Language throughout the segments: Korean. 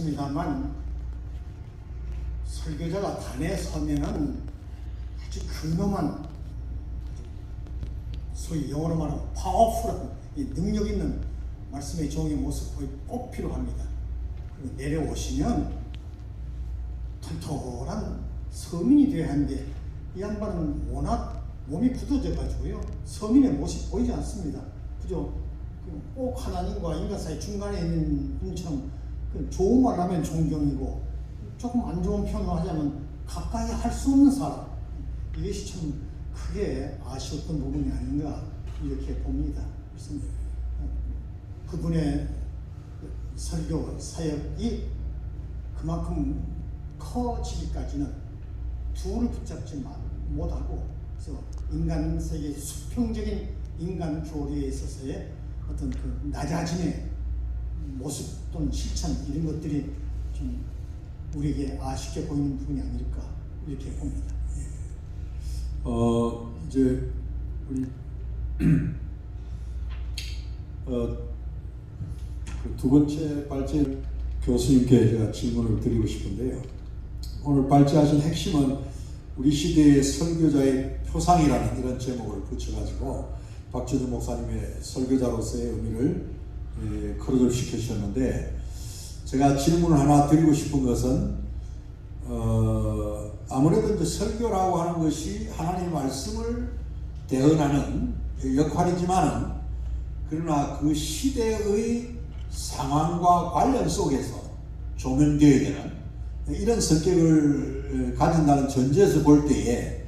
있습니다만 설교자가 단에 서면은 아주 근엄한 소위 영어로 말하면 파워풀한 이 능력 있는 말씀의 종의 모습이 꼭 필요합니다. 그리고 내려오시면 털털한 서민이 되어야 하는데 이 양반은 워낙 몸이 굳어져 가지고요 서민의 모습이 보이지 않습니다. 그죠? 그꼭 하나님과 인간 사이 중간에 있는 분처럼 그 좋은 말 하면 존경이고 조금 안 좋은 표현을 하자면 가까이 할 수 없는 사람 이것이 참 크게 아쉬웠던 부분이 아닌가 이렇게 봅니다. 그래서 그분의 설교 사역이 그만큼 커지기까지는 둘을 붙잡지 마- 못하고 그래서 인간 세계 수평적인 인간 교류에 있어서의 어떤 그 낮아짐의 모습 또는 실천 이런 것들이 좀 우리에게 아쉽게 보이는 부분이 아닐까 이렇게 봅니다. 예. 어 이제 우리 어두 번째 발제 교수님께 제가 질문을 드리고 싶은데요. 오늘 발제하신 핵심은 우리 시대의 설교자의 표상이라는 이런 제목을 붙여가지고 박재주 목사님의 설교자로서의 의미를 예, 거듭시켜 주셨는데 제가 질문을 하나 드리고 싶은 것은 어, 아무래도 이제 설교라고 하는 것이 하나님의 말씀을 대언하는 역할이지만은 그러나 그 시대의 상황과 관련 속에서 조명되어야 되는 이런 성격을 가진다는 전제에서 볼 때에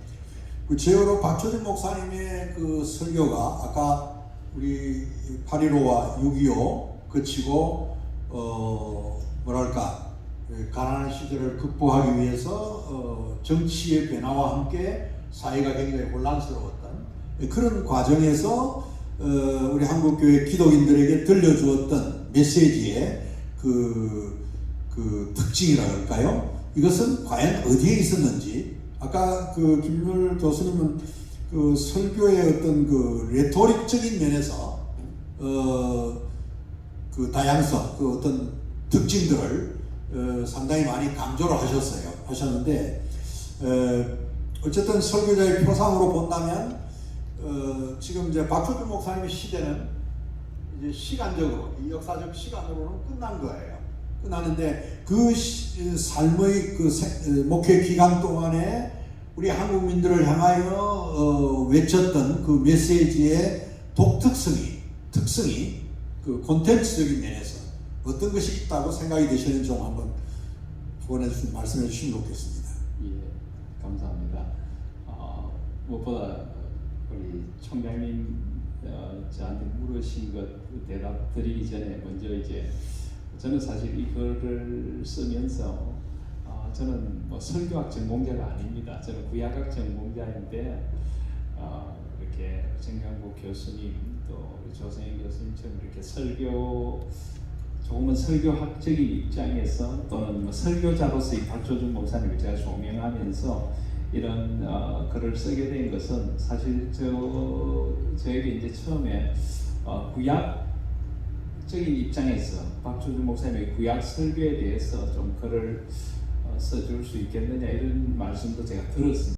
그 제어로 박초진 목사님의 그 설교가 아까 우리 8.15와 6.25 그치고 어 뭐랄까 그 가난한 시대를 극복하기 위해서 어 정치의 변화와 함께 사회가 굉장히 혼란스러웠던 그런 과정에서 어 우리 한국 교회 기독인들에게 들려주었던 메시지의 그, 그 특징이라 할까요? 이것은 과연 어디에 있었는지 아까 그 김율 교수님은 그 설교의 어떤 그 레토릭적인 면에서 어 그 다양성 그 어떤 특징들을 어, 상당히 많이 강조를 하셨어요 하셨는데 어, 어쨌든 설교자의 표상으로 본다면 어, 지금 이제 박초준 목사님의 시대는 이제 시간적으로 이 역사적 시간으로는 끝난 거예요. 끝나는데 그 시, 삶의 그 세, 목회 기간 동안에 우리 한국민들을 향하여 어, 외쳤던 그 메시지의 독특성이 특성이 그 콘텐츠적인 면에서 어떤 것이 있다고 생각이 되시는지 좀 한번 후원해 주시면 말씀해 주시면 좋겠습니다. 예, 감사합니다. 어, 무엇보다 우리 총장님 어, 저한테 물으신 것 대답 드리기 전에 먼저 이제 저는 사실 이 글을 쓰면서 어, 저는 뭐 설교학 전공자가 아닙니다. 저는 구약학 전공자인데 어, 이렇게 정강국 교수님 또 조성현 교수님처럼 이렇게 설교 조금은 설교학적인 입장에서 또는 뭐 설교자로서의 박조준 목사님을 제가 조명하면서 이런 어, 글을 쓰게 된 것은 사실 저 저에게 이제 처음에 어, 구약적인 입장에서 박조준 목사님의 구약 설교에 대해서 좀 글을 어, 써줄 수 있겠느냐 이런 말씀도 제가 들었습니다.